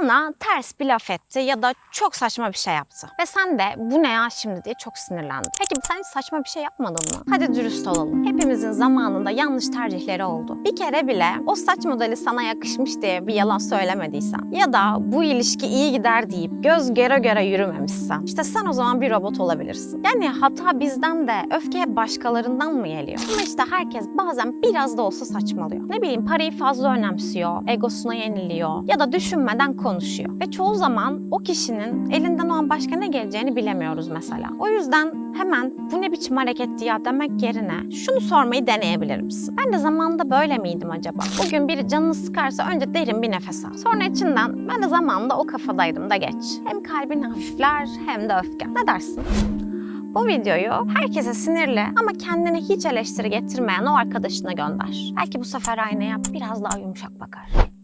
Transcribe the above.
sana ters bir laf etti ya da çok saçma bir şey yaptı. Ve sen de bu ne ya şimdi diye çok sinirlendin. Peki sen hiç saçma bir şey yapmadın mı? Hadi dürüst olalım. Hepimizin zamanında yanlış tercihleri oldu. Bir kere bile o saç modeli sana yakışmış diye bir yalan söylemediysen ya da bu ilişki iyi gider deyip göz göre göre yürümemişsen işte sen o zaman bir robot olabilirsin. Yani hata bizden de öfke başkalarından mı geliyor? Ama işte herkes bazen biraz da olsa saçmalıyor. Ne bileyim parayı fazla önemsiyor, egosuna yeniliyor ya da düşünmeden konuşuyor. Ve çoğu zaman o kişinin elinden o an başka ne geleceğini bilemiyoruz mesela. O yüzden hemen bu ne biçim hareketti ya demek yerine şunu sormayı deneyebilir misin? Ben de zamanında böyle miydim acaba? Bugün biri canını sıkarsa önce derin bir nefes al. Sonra içinden ben de zamanında o kafadaydım da geç. Hem kalbin hafifler hem de öfken. Ne dersin? Bu videoyu herkese sinirli ama kendine hiç eleştiri getirmeyen o arkadaşına gönder. Belki bu sefer aynaya biraz daha yumuşak bakar.